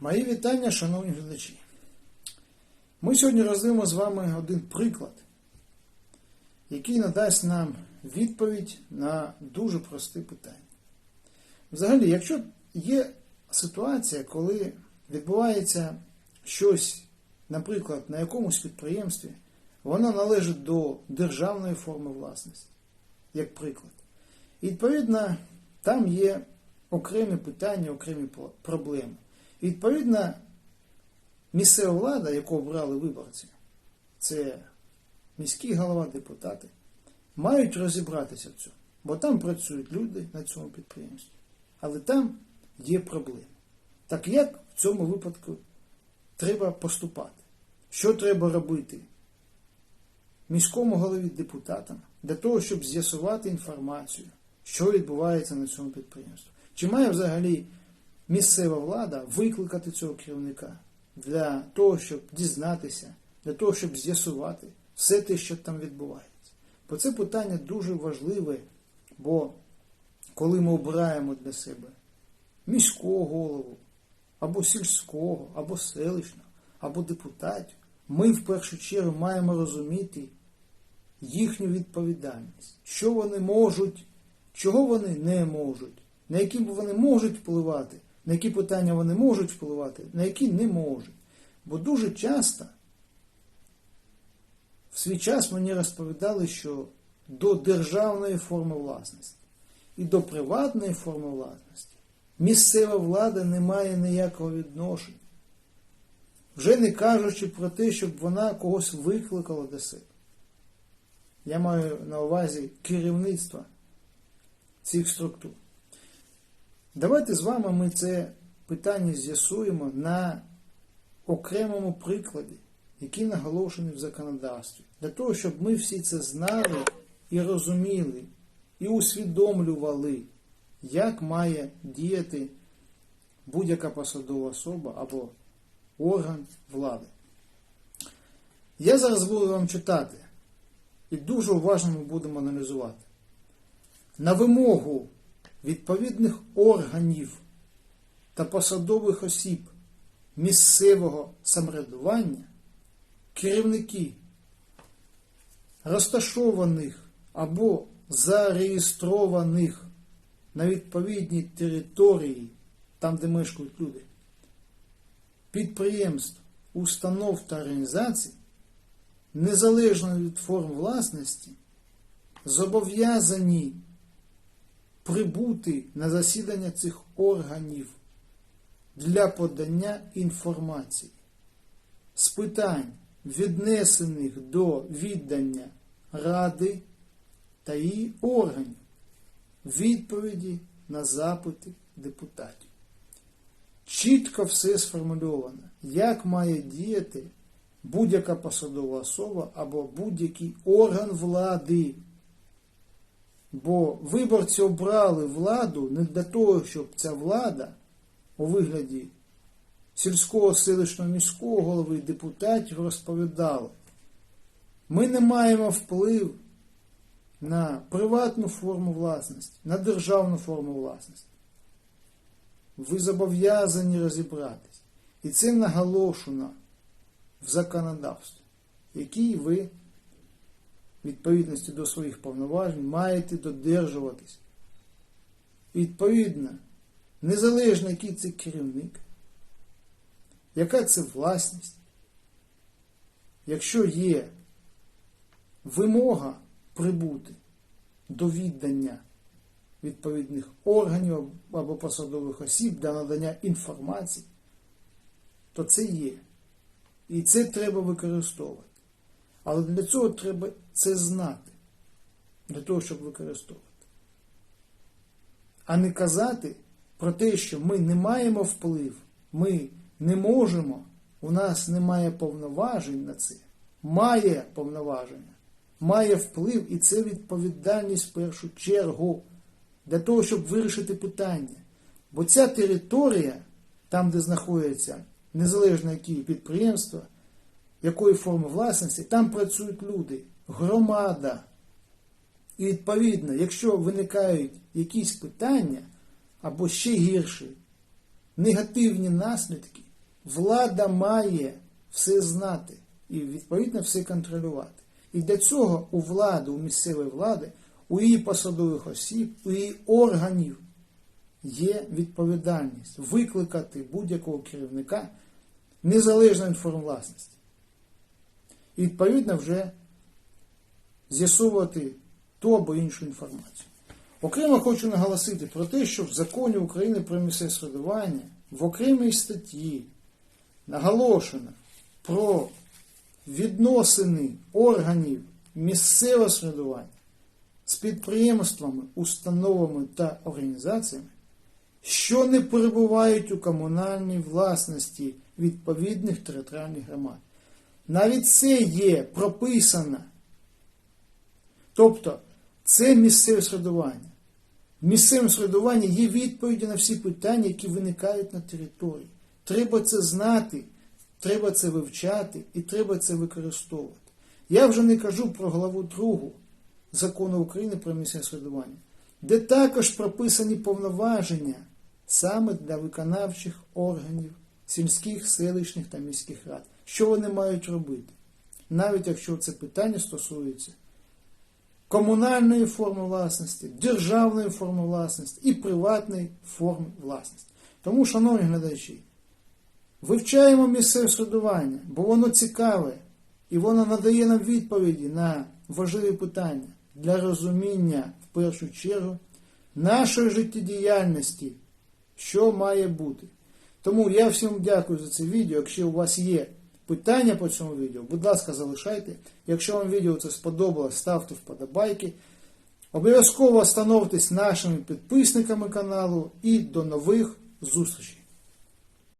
Мої вітання, шановні глядачі. Ми сьогодні роздивимо з вами один приклад, який надасть нам відповідь на дуже просте питання. Взагалі, якщо є ситуація, коли відбувається щось, наприклад, на якомусь підприємстві, воно належить до державної форми власності, як приклад. І відповідно, там є окремі питання, окремі проблеми. Відповідно, місцева влада, яку обрали виборці, це міський голова, депутати, мають розібратися в цьому. Бо там працюють люди на цьому підприємстві. Але там є проблеми. Так як в цьому випадку треба поступати? Що треба робити міському голові депутатам для того, щоб з'ясувати інформацію, що відбувається на цьому підприємстві? Чи має взагалі місцева влада викликати цього керівника для того, щоб дізнатися, для того, щоб з'ясувати все те, що там відбувається? Бо це питання дуже важливе, бо коли ми обираємо для себе міського голову, або сільського, або селищного, або депутатів, ми в першу чергу маємо розуміти їхню відповідальність, що вони можуть, чого вони не можуть, на які вони можуть впливати, на які питання вони можуть впливати, на які не можуть. Бо дуже часто в свій час мені розповідали, що до державної форми власності і до приватної форми власності місцева влада не має ніякого відношення. Вже не кажучи про те, щоб вона когось викликала до себе. Я маю на увазі керівництва цих структур. Давайте з вами ми це питання з'ясуємо на окремому прикладі, який наголошений в законодавстві, для того, щоб ми всі це знали і розуміли, і усвідомлювали, як має діяти будь-яка посадова особа або орган влади. Я зараз буду вам читати і дуже уважно ми будемо аналізувати. На вимогу відповідних органів та посадових осіб місцевого самоврядування керівники розташованих або зареєстрованих на відповідній території, там, де мешкають люди, підприємств, установ та організацій, незалежно від форм власності, зобов'язані прибути на засідання цих органів для подання інформації з питань, віднесених до віддання Ради та її органів, відповіді на запити депутатів. Чітко все сформульовано, як має діяти будь-яка посадова особа або будь-який орган влади. Бо виборці обрали владу не для того, щоб ця влада у вигляді сільського селищного міського голови і депутатів розповідала. Ми не маємо вплив на приватну форму власності, на державну форму власності. Ви зобов'язані розібратись. І це наголошено в законодавстві, який ви відповідності до своїх повноважень маєте додержуватись. Відповідно, незалежно який це керівник, яка це власність, якщо є вимога прибути до віддання відповідних органів або посадових осіб для надання інформації, то це є. І це треба використовувати. Але для цього треба це знати, для того, щоб використовувати. А не казати про те, що ми не маємо вплив, ми не можемо, у нас немає повноважень на це. Має повноваження, має вплив, і це відповідальність в першу чергу для того, щоб вирішити питання. Бо ця територія, там, де знаходяться незалежно які підприємства, якої форми власності, там працюють люди, громада. І відповідно, якщо виникають якісь питання або ще гірші негативні наслідки, влада має все знати і відповідно все контролювати. І для цього у влади, у місцевої влади, у її посадових осіб, у її органів є відповідальність викликати будь-якого керівника незалежної інформвласності. І відповідно вже з'ясовувати ту або іншу інформацію. Окремо хочу наголосити про те, що в законі України про місцеве самоврядування в окремій статті наголошено про відносини органів місцевого самоврядування з підприємствами, установами та організаціями, що не перебувають у комунальній власності відповідних територіальних громад. Навіть це є прописано. Тобто, це місцеве середування. В місцевому середуванні є відповіді на всі питання, які виникають на території. Треба це знати, треба це вивчати і треба це використовувати. Я вже не кажу про главу другу закону України про місцеве середування, де також прописані повноваження саме для виконавчих органів сільських, селищних та міських рад. Що вони мають робити? Навіть якщо це питання стосується комунальної форми власності, державної форми власності і приватної форми власності. Тому, шановні глядачі, вивчаємо місцеве середування, бо воно цікаве і воно надає нам відповіді на важливі питання для розуміння, в першу чергу, нашої життєдіяльності, що має бути. Тому я всім дякую за це відео. Якщо у вас є питання по цьому відео, будь ласка, залишайте. Якщо вам відео це сподобалось, ставте вподобайки. Обов'язково становтесь нашими підписниками каналу і до нових зустрічей!